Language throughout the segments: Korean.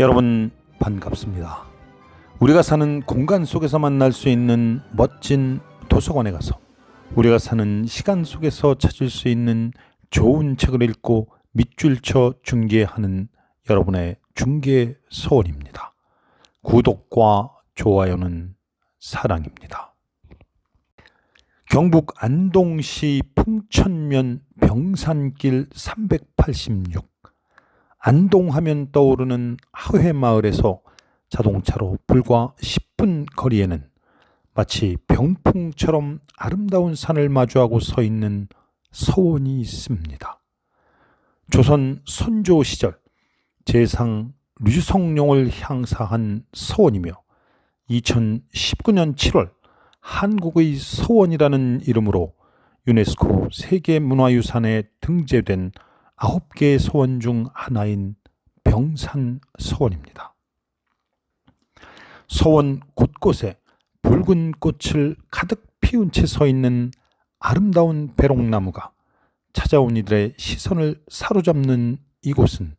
여러분 반갑습니다. 우리가 사는 공간 속에서 만날 수 있는 멋진 도서관에 가서 우리가 사는 시간 속에서 찾을 수 있는 좋은 책을 읽고 밑줄 쳐 중계하는 여러분의 중계 소원입니다. 구독과 좋아요는 사랑입니다. 경북 안동시 풍천면 병산길 386 안동하면 떠오르는 하회마을에서 자동차로 불과 10분 거리에는 마치 병풍처럼 아름다운 산을 마주하고 서 있는 서원이 있습니다. 조선 선조 시절 제상 류성룡을 향사한 서원이며 2019년 7월 한국의 서원이라는 이름으로 유네스코 세계문화유산에 등재된 아홉 개의 서원 중 하나인 병산 서원입니다. 서원 곳곳에 붉은 꽃을 가득 피운 채 서 있는 아름다운 배롱나무가 찾아온 이들의 시선을 사로잡는 이곳은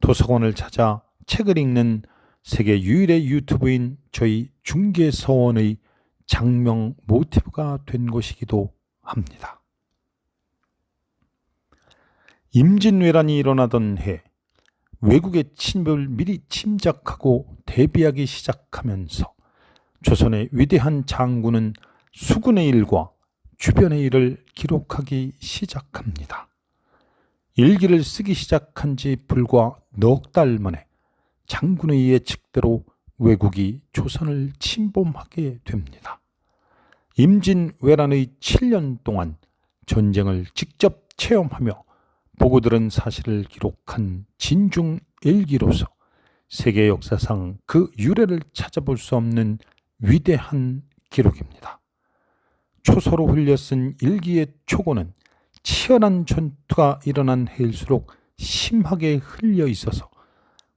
도서관을 찾아 책을 읽는 세계 유일의 유튜브인 저희 중계서원의 장명 모티브가 된 곳이기도 합니다. 임진왜란이 일어나던 해 외국의 침입을 미리 침작하고 대비하기 시작하면서 조선의 위대한 장군은 수군의 일과 주변의 일을 기록하기 시작합니다. 일기를 쓰기 시작한 지 불과 넉 달 만에 장군의 예측대로 외국이 조선을 침범하게 됩니다. 임진왜란의 7년 동안 전쟁을 직접 체험하며 보고 들은 사실을 기록한 진중 일기로서 세계 역사상 그 유래를 찾아볼 수 없는 위대한 기록입니다. 초서로 흘려 쓴 일기의 초고는 치열한 전투가 일어난 해일수록 심하게 흘려 있어서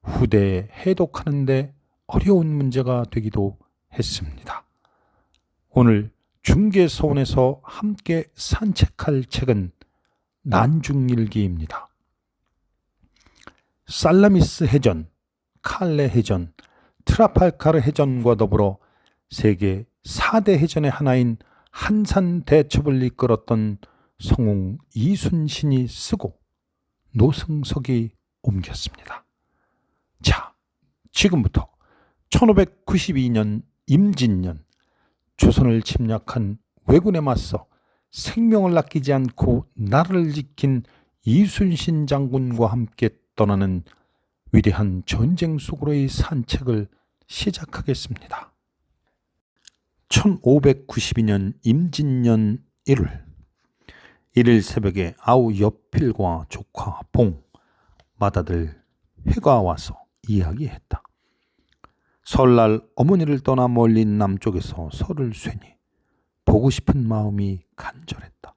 후대에 해독하는데 어려운 문제가 되기도 했습니다. 오늘 중계서원에서 함께 산책할 책은 난중일기입니다. 살라미스 해전, 칼레 해전, 트라팔카르 해전과 더불어 세계 4대 해전의 하나인 한산 대첩을 이끌었던 성웅 이순신이 쓰고 노승석이 옮겼습니다. 자, 지금부터 1592년 임진년 조선을 침략한 왜군에 맞서 생명을 아끼지 않고 나라를 지킨 이순신 장군과 함께 떠나는 위대한 전쟁 속으로의 산책을 시작하겠습니다. 1592년 임진년 1월 1일 새벽에 아우 여필과 조카 봉 맏아들 회가 와서 이야기했다. 설날 어머니를 떠나 멀린 남쪽에서 설을 쇠니 보고 싶은 마음이 간절했다.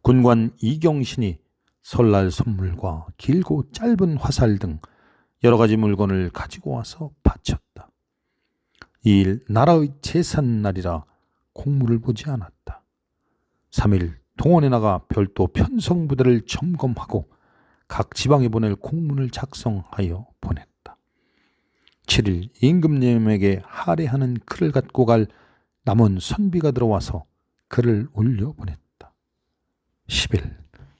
군관 이경신이 설날 선물과 길고 짧은 화살 등 여러 가지 물건을 가지고 와서 바쳤다. 이 일 나라의 제삿날이라 공물을 보지 않았다. 3일 동원에 나가 별도 편성부대를 점검하고 각 지방에 보낼 공문을 작성하여 보냈다. 7일 임금님에게 할애하는 글을 갖고 갈 남은 선비가 들어와서 글을 올려 보냈다. 10일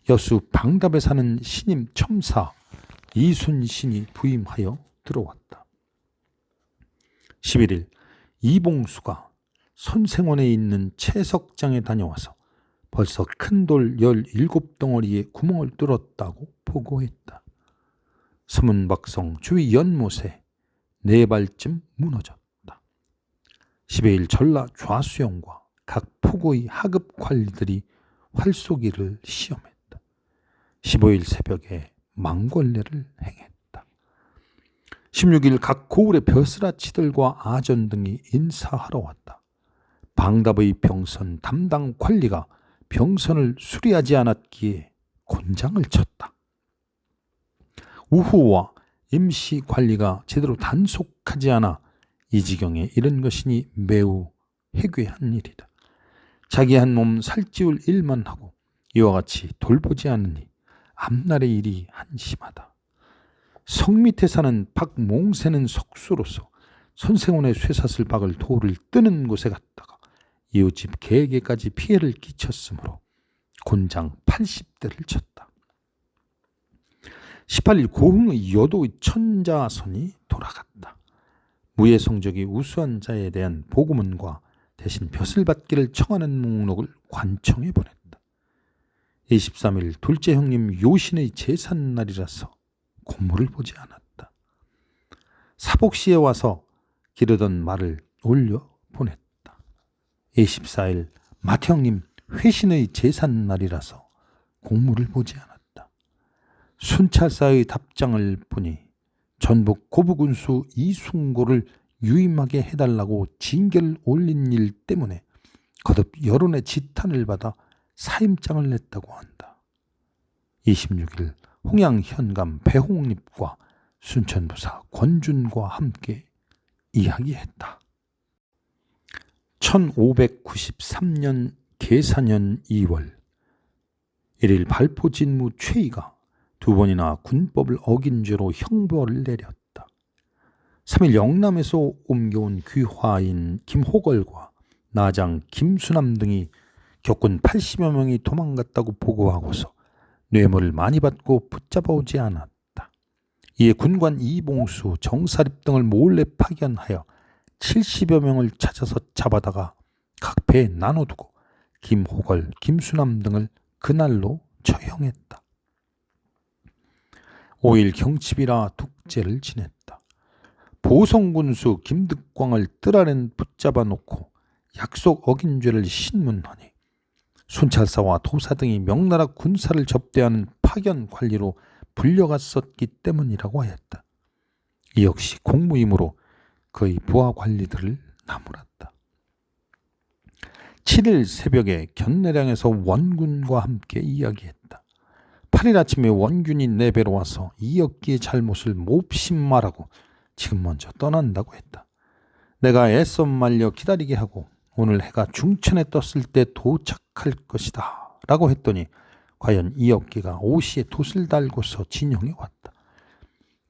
여수 방답에 사는 신임 첨사 이순신이 부임하여 들어왔다. 11일 이봉수가 선생원에 있는 채석장에 다녀와서 벌써 큰 돌 17덩어리에 구멍을 뚫었다고 보고했다. 서문박성 주위 연못에 네 발쯤 무너졌다. 12일 전라 좌수영과 각 포고의 하급 관리들이 활쏘기를 시험했다. 15일 새벽에 망골례를 행했다. 16일 각 고을의 벼슬아치들과 아전 등이 인사하러 왔다. 방답의 병선 담당 관리가 병선을 수리하지 않았기에 곤장을 쳤다. 우후와 임시 관리가 제대로 단속하지 않아 이 지경에 이른 것이니 매우 해괴한 일이다. 자기 한 몸 살찌울 일만 하고 이와 같이 돌보지 않으니 앞날의 일이 한심하다. 성 밑에 사는 박몽새는 석수로서 선생원의 쇠사슬 박을 돌을 뜨는 곳에 갔다가 이웃집 개에게까지 피해를 끼쳤으므로 곤장 80대를 쳤다. 18일 고흥의 여도의 천자선이 돌아갔다. 무예 성적이 우수한 자에 대한 보고문과 대신 벼슬 받기를 청하는 목록을 관청에 보냈다. 23일 둘째 형님 요신의 제삿날이라서 공모를 보지 않았다. 사복시에 와서 기르던 말을 올려 보냈다. 24일 맏형님 회신의 제삿날이라서 공무를 보지 않았다. 순찰사의 답장을 보니 전북 고부군수 이순고를 유임하게 해달라고 징계를 올린 일 때문에 거듭 여론의 지탄을 받아 사임장을 냈다고 한다. 26일 홍양 현감 배홍립과 순천부사 권준과 함께 이야기했다. 1593년 계사년 2월 1일 발포 진무 최이가 두 번이나 군법을 어긴 죄로 형벌을 내렸다. 3일 영남에서 옮겨온 귀화인 김호걸과 나장 김수남 등이 격군 80여 명이 도망갔다고 보고하고서 뇌물을 많이 받고 붙잡아오지 않았다. 이에 군관 이봉수, 정사립 등을 몰래 파견하여 70여 명을 찾아서 잡아다가 각 배에 나눠두고 김호걸, 김수남 등을 그날로 처형했다. 5일 경칩이라 tuk제를 지냈다. 보성군수 김득광을 뜰 아래 붙잡아 놓고 약속 어긴 죄를 신문하니 순찰사와 도사 등이 명나라 군사를 접대하는 파견 관리로 불려갔었기 때문이라고 하였다. 이 역시 공무이므로 그의 부하 관리들을 나무랐다. 7일 새벽에 견내량에서 원군과 함께 이야기했다. 8일 아침에 원균이 내 배로 와서 이역기의 잘못을 몹시 말하고 지금 먼저 떠난다고 했다. 내가 애써 말려 기다리게 하고 오늘 해가 중천에 떴을 때 도착할 것이다. 라고 했더니 과연 이역기가 오시에 돛을 달고서 진영에 왔다.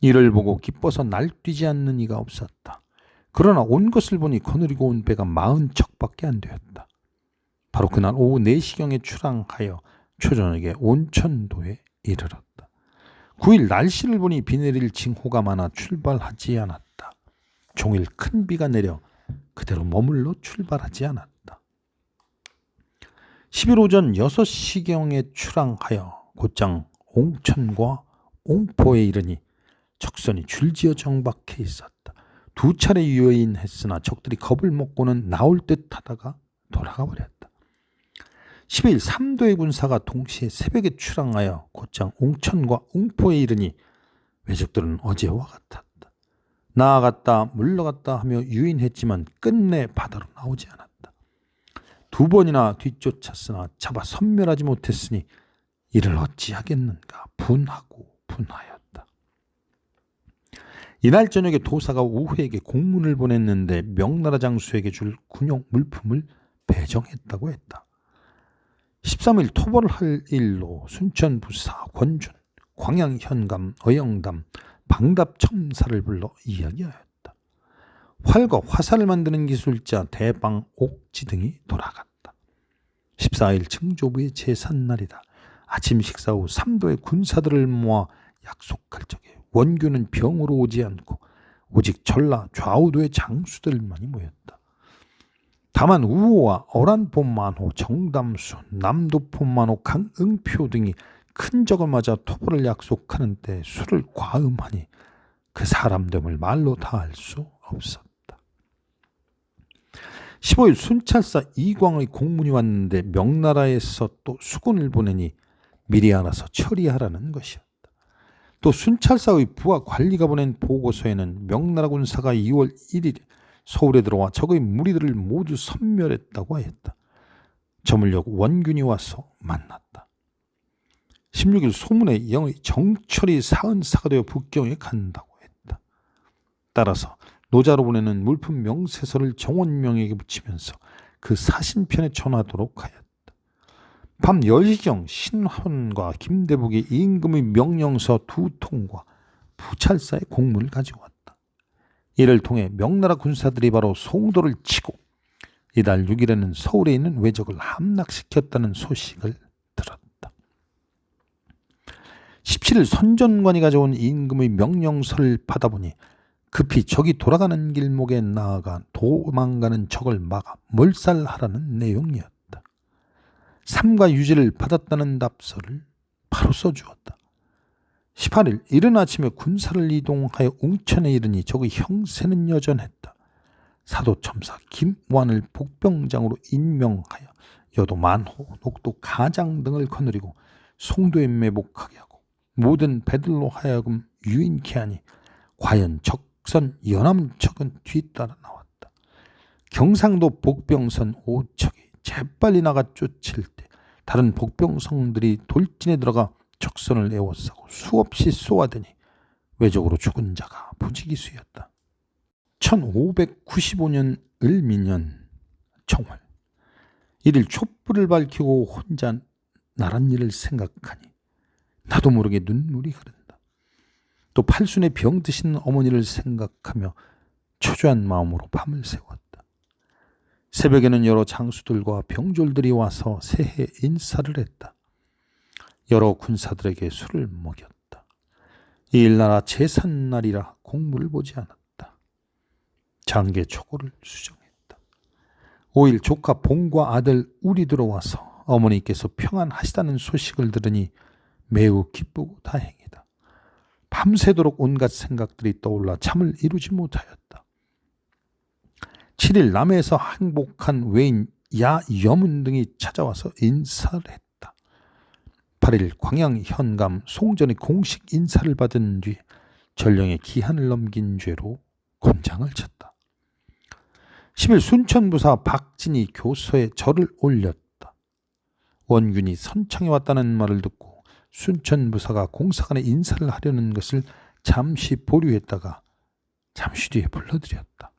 이를 보고 기뻐서 날뛰지 않는 이가 없었다. 그러나 온 것을 보니 거느리고 온 배가 마흔 척밖에 안 되었다. 바로 그날 오후 4시경에 출항하여 초저녁에 온천도에 이르렀다. 9일 날씨를 보니 비 내릴 징호가 많아 출발하지 않았다. 종일 큰 비가 내려 그대로 머물러 출발하지 않았다. 10일 오전 6시경에 출항하여 곧장 옹천과 옹포에 이르니 적선이 줄지어 정박해 있었다. 두 차례 유여인 했으나 적들이 겁을 먹고는 나올 듯 하다가 돌아가 버렸다. 10일 3도의 군사가 동시에 새벽에 출항하여 곧장 옹천과 옹포에 이르니 외적들은 어제와 같았다. 나아갔다 물러갔다 하며 유인했지만 끝내 바다로 나오지 않았다. 두 번이나 뒤쫓았으나 잡아 섬멸하지 못했으니 이를 어찌하겠는가 분하고 분하였다. 이날 저녁에 도사가 우회에게 공문을 보냈는데 명나라 장수에게 줄 군용 물품을 배정했다고 했다. 13일 토벌을 할 일로 순천 부사 권준, 광양 현감, 어영담, 방답 첨사를 불러 이야기하였다. 활과 화살을 만드는 기술자 대방 옥지 등이 돌아갔다. 14일 증조부의 제삿날이다. 아침 식사 후 삼도의 군사들을 모아 약속할 적에 원규는 병으로 오지 않고 오직 전라 좌우도의 장수들만이 모였다. 다만 우호와 어란본만호, 정담수, 남도폰만호, 강응표 등이 큰 적을 맞아 토벌을 약속하는 때 술을 과음하니 그 사람됨을 말로 다 알 수 없었다. 15일 순찰사 이광의 공문이 왔는데 명나라에서 또 수군을 보내니 미리 알아서 처리하라는 것이었다. 또 순찰사의 부하 관리가 보낸 보고서에는 명나라 군사가 2월 1일 서울에 들어와 적의 무리들을 모두 섬멸했다고 하였다. 저물녘 원균이 와서 만났다. 16일 소문에 영의 정철이 사은사가 되어 북경에 간다고 했다. 따라서 노자로 보내는 물품 명세서를 정원명에게 붙이면서 그 사신편에 전하도록 하였다. 밤 10시경 신헌과 김대북이 임금의 명령서 두 통과 부찰사의 공문을 가지고 왔다. 이를 통해 명나라 군사들이 바로 송도를 치고 이달 6일에는 서울에 있는 왜적을 함락시켰다는 소식을 들었다. 17일 선전관이 가져온 임금의 명령서를 받아보니 급히 적이 돌아가는 길목에 나아가 도망가는 적을 막아 몰살하라는 내용이었다. 삼가 유지를 받았다는 답서를 바로 써주었다. 18일 이른 아침에 군사를 이동하여 웅천에 이르니 적의 형세는 여전했다. 사도첨사 김완을 복병장으로 임명하여 여도 만호, 녹도 가장 등을 거느리고 송도에 매복하게 하고 모든 배들로 하여금 유인케 하니 과연 적선 연암척은 뒤따라 나왔다. 경상도 복병선 5척이 재빨리 나가 쫓을 때 다른 복병성들이 돌진에 들어가 적선을 에워싸고 수없이 쏘아대니 외적으로 죽은 자가 부지기수였다. 1595년 을미년 청월 이를 촛불을 밝히고 혼자 나란 일을 생각하니 나도 모르게 눈물이 흐른다. 또 팔순에 병 드신 어머니를 생각하며 초조한 마음으로 밤을 세웠다. 새벽에는 여러 장수들과 병졸들이 와서 새해 인사를 했다. 여러 군사들에게 술을 먹였다. 이 일나라 제삿날이라 공물을 보지 않았다. 장계 초고를 수정했다. 5일 조카 봉과 아들 우리 들어와서 어머니께서 평안하시다는 소식을 들으니 매우 기쁘고 다행이다. 밤새도록 온갖 생각들이 떠올라 잠을 이루지 못하였다. 7일 남해에서 항복한 외인 야 여문 등이 찾아와서 인사를 했다. 8일 광양 현감 송전의 공식 인사를 받은 뒤 전령의 기한을 넘긴 죄로 곤장을 쳤다. 10일 순천부사 박진이 교서에 절을 올렸다. 원균이 선창에 왔다는 말을 듣고 순천부사가 공사관에 인사를 하려는 것을 잠시 보류했다가 잠시 뒤에 불러들였다.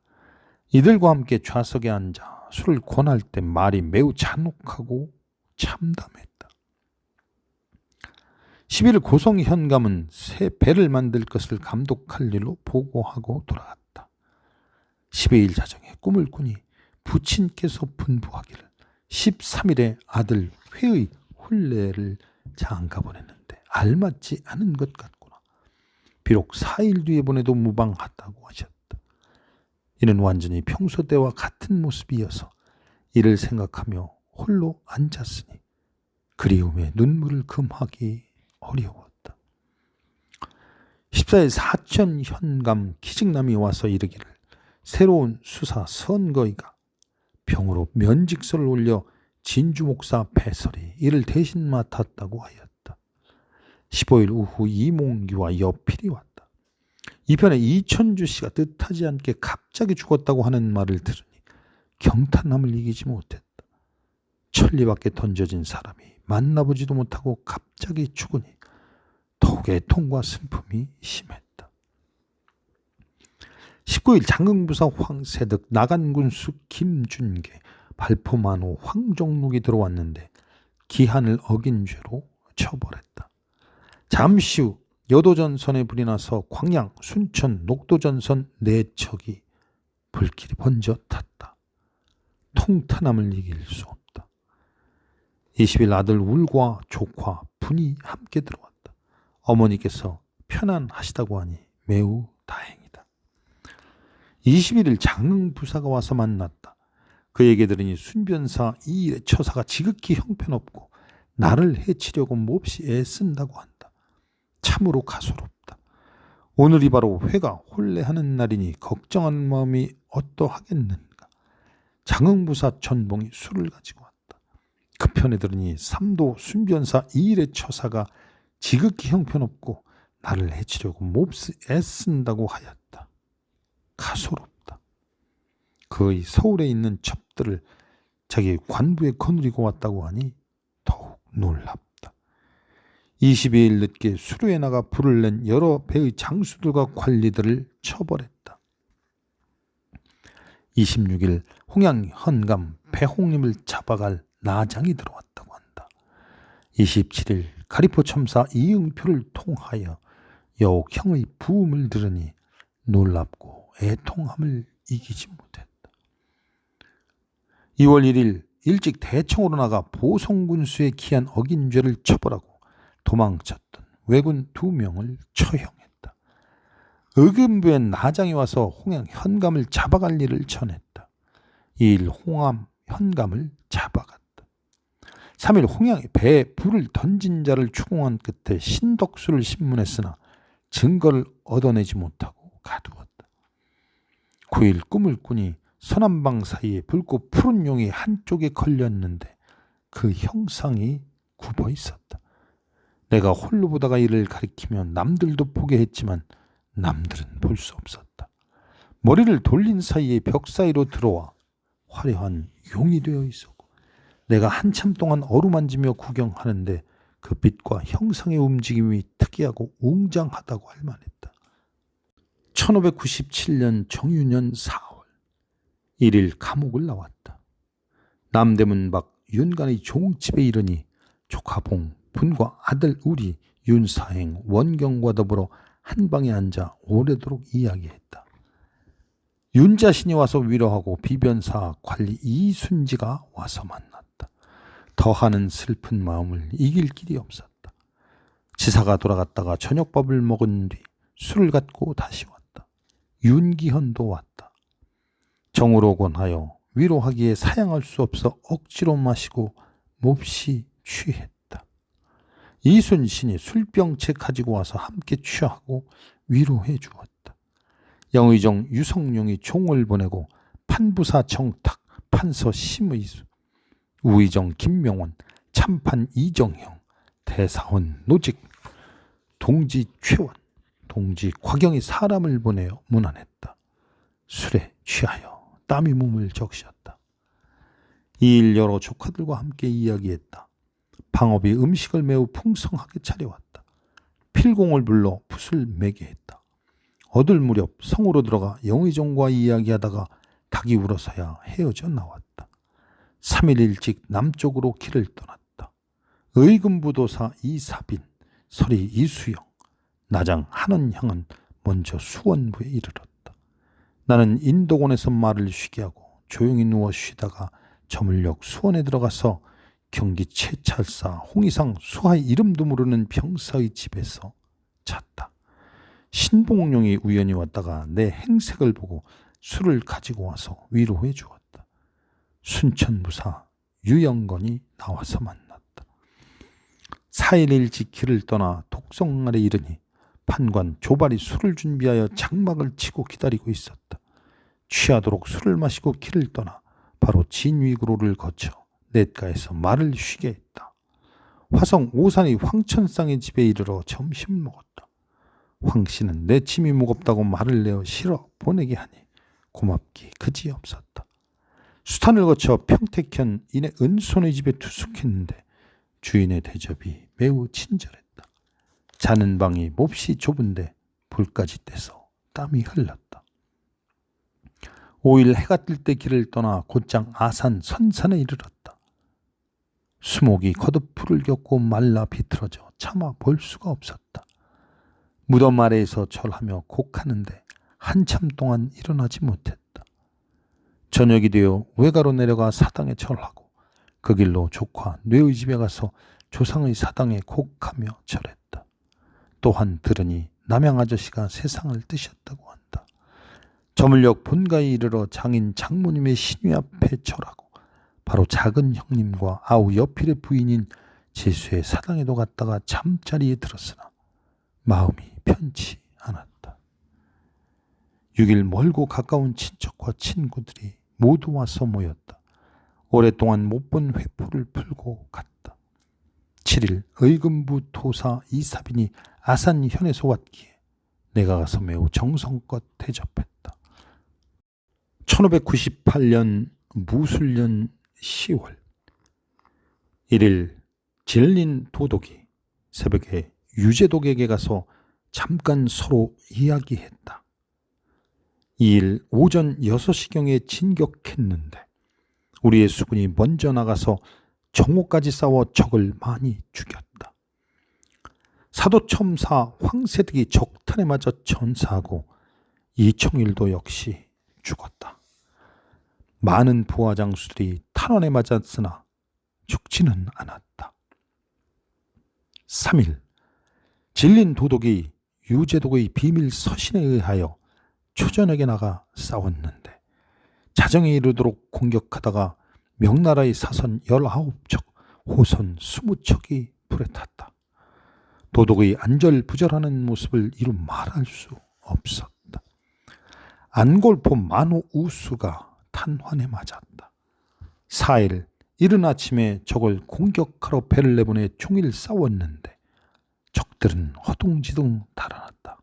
이들과 함께 좌석에 앉아 술을 권할 때 말이 매우 잔혹하고 참담했다. 11일 고성 현감은 새 배를 만들 것을 감독할 일로 보고하고 돌아갔다. 12일 자정에 꿈을 꾸니 부친께서 분부하기를 13일에 아들 회의 혼례를 장가 보냈는데 알맞지 않은 것 같구나. 비록 4일 뒤에 보내도 무방하다고 하셨다. 이는 완전히 평소 때와 같은 모습이어서 이를 생각하며 홀로 앉았으니 그리움에 눈물을 금하기 어려웠다. 14일 사천 현감 기직남이 와서 이르기를 새로운 수사 선거이가 병으로 면직서를 올려 진주 목사 배설이 이를 대신 맡았다고 하였다. 15일 오후 이몽기와 여필이 왔다. 이편에 이천주 씨가 뜻하지 않게 갑자기 죽었다고 하는 말을 들으니 경탄함을 이기지 못했다. 천리 밖에 던져진 사람이 만나보지도 못하고 갑자기 죽으니 더욱 애통과 슬픔이 심했다. 19일 장흥부사 황세득 나간군수 김준계 발포만 호 황종록이 들어왔는데 기한을 어긴 죄로 처벌했다. 잠시 후 여도전선에 불이 나서 광양, 순천, 녹도전선 네 척이 불길이 번져 탔다. 통탄함을 이길 수 없다. 20일 아들 울과 조카, 분이 함께 들어왔다. 어머니께서 편안하시다고 하니 매우 다행이다. 21일 장흥 부사가 와서 만났다. 그에게 들으니 순변사 이일의 처사가 지극히 형편없고 나를 해치려고 몹시 애쓴다고 한다. 참으로 가소롭다. 오늘이 바로 회가 혼례하는 날이니 걱정한 마음이 어떠하겠는가. 장흥부사 전봉이 술을 가지고. 그 편에 들으니 삼도 순변사 이일의 처사가 지극히 형편없고 나를 해치려고 몹시 애쓴다고 하였다. 가소롭다. 그의 서울에 있는 첩들을 자기 관부에 거느리고 왔다고 하니 더욱 놀랍다. 22일 늦게 수로에 나가 불을 낸 여러 배의 장수들과 관리들을 처벌했다. 26일 홍양 헌감 배홍님을 잡아갈 나장이 들어왔다고 한다. 27일 가리포 첨사 이응표를 통하여 여옥 형의 부음을 들으니 놀랍고 애통함을 이기지 못했다. 2월 1일 일찍 대청으로 나가 보성군수의 기한 어긴 죄를 처벌하고 도망쳤던 왜군 두 명을 처형했다. 의금부의 나장이 와서 홍양 현감을 잡아갈 일을 전했다. 2일 홍암 현감을 잡아갔다. 3일 홍양에 배에 불을 던진 자를 추궁한 끝에 신덕수를 신문했으나 증거를 얻어내지 못하고 가두었다. 9일 꿈을 꾸니 서남방 사이에 붉고 푸른 용이 한쪽에 걸렸는데 그 형상이 굽어 있었다. 내가 홀로 보다가 이를 가리키면 남들도 보게 했지만 남들은 볼 수 없었다. 머리를 돌린 사이에 벽 사이로 들어와 화려한 용이 되어 있었고 내가 한참 동안 어루만지며 구경하는데 그 빛과 형상의 움직임이 특이하고 웅장하다고 할 만했다. 1597년 정유년 4월 1일 감옥을 나왔다. 남대문 밖 윤간의 종집에 이르니 조카봉 분과 아들 우리 윤사행 원경과 더불어 한 방에 앉아 오래도록 이야기했다. 윤 자신이 와서 위로하고 비변사 관리 이순지가 와서 만났다. 더하는 슬픈 마음을 이길 길이 없었다. 지사가 돌아갔다가 저녁밥을 먹은 뒤 술을 갖고 다시 왔다. 윤기현도 왔다. 정으로 권하여 위로하기에 사양할 수 없어 억지로 마시고 몹시 취했다. 이순신이 술병채 가지고 와서 함께 취하고 위로해 주었다. 영의정 유성룡이 총을 보내고 판부사 정탁, 판서 심의수, 우의정 김명원, 참판 이정형, 대사원 노직, 동지 최원, 동지 곽영이 사람을 보내어 문안했다. 술에 취하여 땀이 몸을 적셨다. 이 일 여러 조카들과 함께 이야기했다. 방업이 음식을 매우 풍성하게 차려왔다. 필공을 불러 붓을 매게 했다. 얻을 무렵 성으로 들어가 영의정과 이야기하다가 닭이 울어서야 헤어져 나왔다. 3일 일찍 남쪽으로 길을 떠났다. 의금부도사 이사빈, 서리 이수영, 나장 한원향은 먼저 수원부에 이르렀다. 나는 인도곤에서 말을 쉬게 하고 조용히 누워 쉬다가 저물녘 수원에 들어가서 경기 채찰사 홍의상 수하의 이름도 모르는 병사의 집에서 잤다. 신봉룡이 우연히 왔다가 내 행색을 보고 술을 가지고 와서 위로해 주었다. 순천무사 유영건이 나와서 만났다. 4일 일찍 길을 떠나 독성날에 이르니 판관 조발이 술을 준비하여 장막을 치고 기다리고 있었다. 취하도록 술을 마시고 길을 떠나 바로 진위구로를 거쳐 냇가에서 말을 쉬게 했다. 화성 오산의 황천상의 집에 이르러 점심 먹었다. 황 씨는 내 짐이 무겁다고 말을 내어 실어 보내게 하니 고맙기 그지없었다. 수탄을 거쳐 평택현 인의 은손의 집에 투숙했는데 주인의 대접이 매우 친절했다. 자는 방이 몹시 좁은데 불까지 떼서 땀이 흘렀다. 5일 해가 뜰 때 길을 떠나 곧장 아산 선산에 이르렀다. 수목이 거듭 불을 겪고 말라 비틀어져 차마 볼 수가 없었다. 무덤 아래에서 절하며 곡하는데 한참 동안 일어나지 못했다. 저녁이 되어 외가로 내려가 사당에 절하고 그 길로 조카 뇌의 집에 가서 조상의 사당에 곡하며 절했다. 또한 들으니 남양 아저씨가 세상을 뜨셨다고 한다. 저물녘 본가에 이르러 장인 장모님의 신위 앞에 절하고 바로 작은 형님과 아우 여필의 부인인 제수의 사당에도 갔다가 잠자리에 들었으나 마음이 편치 않았다. 6일 멀고 가까운 친척과 친구들이 모두 와서 모였다. 오랫동안 못 본 회포를 풀고 갔다. 7일 의금부 토사 이사빈이 아산현에서 왔기에 내가 가서 매우 정성껏 대접했다. 1598년 무술년 10월 1일 질린 도독이 새벽에 유재독에게 가서 잠깐 서로 이야기했다. 2일 오전 6시경에 진격했는데 우리의 수군이 먼저 나가서 정오까지 싸워 적을 많이 죽였다. 사도첨사 황새득이 적탄에 맞아 전사하고 이청일도 역시 죽었다. 많은 부하 장수들이 탄원에 맞았으나 죽지는 않았다. 3일 질린 도독이 유재독의 비밀 서신에 의하여 초전에게 나가 싸웠는데 자정에 이르도록 공격하다가 명나라의 사선 19척, 호선 20척이 불에 탔다. 도독의 안절부절하는 모습을 이루 말할 수 없었다. 안골포 만호 우수가 탄환에 맞았다. 4일 이른 아침에 적을 공격하러 배를 내보내 종일 싸웠는데 적들은 허둥지둥 달아났다.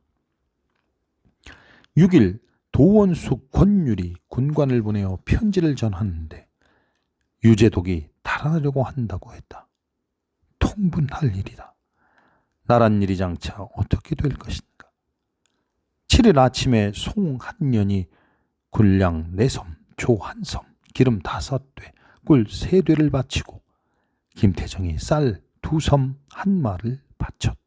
6일 도원수 권율이 군관을 보내어 편지를 전하는데 유재독이 달아나려고 한다고 했다. 통분할 일이다. 나란 일이 장차 어떻게 될 것인가. 7일 아침에 송한년이 군량 네섬, 조 한섬, 기름 다섯 돼, 꿀세 돼를 바치고 김태정이 쌀 두 섬 한 마를 바쳤다.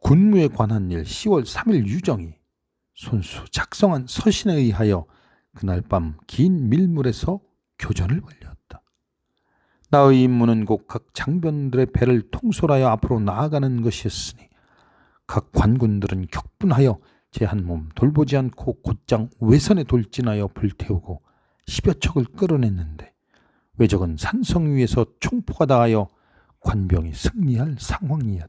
군무에 관한 일 10월 3일 유정이 손수 작성한 서신에 의하여 그날 밤 긴 밀물에서 교전을 벌였다. 나의 임무는 곧 각 장변들의 배를 통솔하여 앞으로 나아가는 것이었으니 각 관군들은 격분하여 제 한 몸 돌보지 않고 곧장 외선에 돌진하여 불태우고 십여 척을 끌어냈는데 외적은 산성 위에서 총포가 닿하여 관병이 승리할 상황이었다.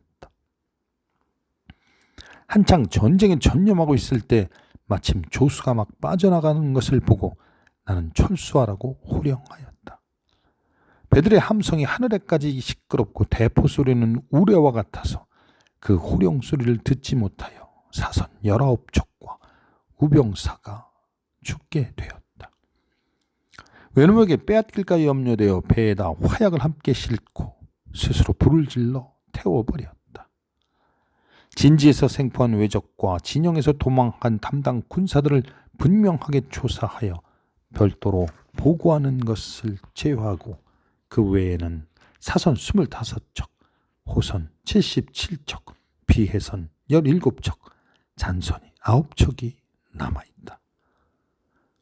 한창 전쟁에 전념하고 있을 때 마침 조수가 막 빠져나가는 것을 보고 나는 철수하라고 호령하였다. 배들의 함성이 하늘에까지 시끄럽고 대포 소리는 우레와 같아서 그 호령 소리를 듣지 못하여 사선 열아홉 척과 우병사가 죽게 되었다. 외놈에게 빼앗길까 염려되어 배에다 화약을 함께 싣고 스스로 불을 질러 태워버렸다. 진지에서 생포한 외적과 진영에서 도망한 담당 군사들을 분명하게 조사하여 별도로 보고하는 것을 제외하고 그 외에는 사선 25척, 호선 77척, 비해선 17척, 잔선이 9척이 남아있다.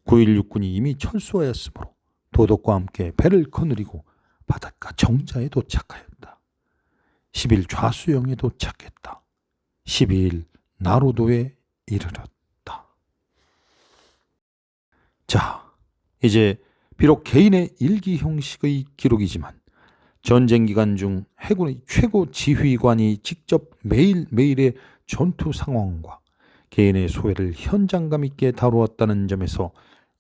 9일 육군이 이미 철수하였으므로 도덕과 함께 배를 거느리고 바닷가 정자에 도착하였다. 10일 좌수영에 도착했다. 12일 나루도에 이르렀다. 자, 이제 비록 개인의 일기 형식의 기록이지만 전쟁 기간 중 해군의 최고 지휘관이 직접 매일매일의 전투 상황과 개인의 소회를 현장감 있게 다루었다는 점에서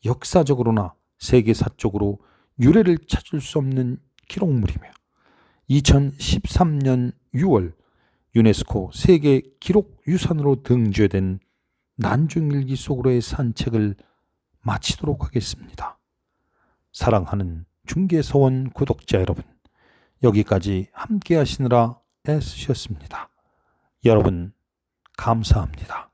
역사적으로나 세계사적으로 유래를 찾을 수 없는 기록물이며 2013년 6월 유네스코 세계 기록 유산으로 등재된 난중일기 속으로의 산책을 마치도록 하겠습니다. 사랑하는 중계서원 구독자 여러분, 여기까지 함께 하시느라 애쓰셨습니다. 여러분, 감사합니다.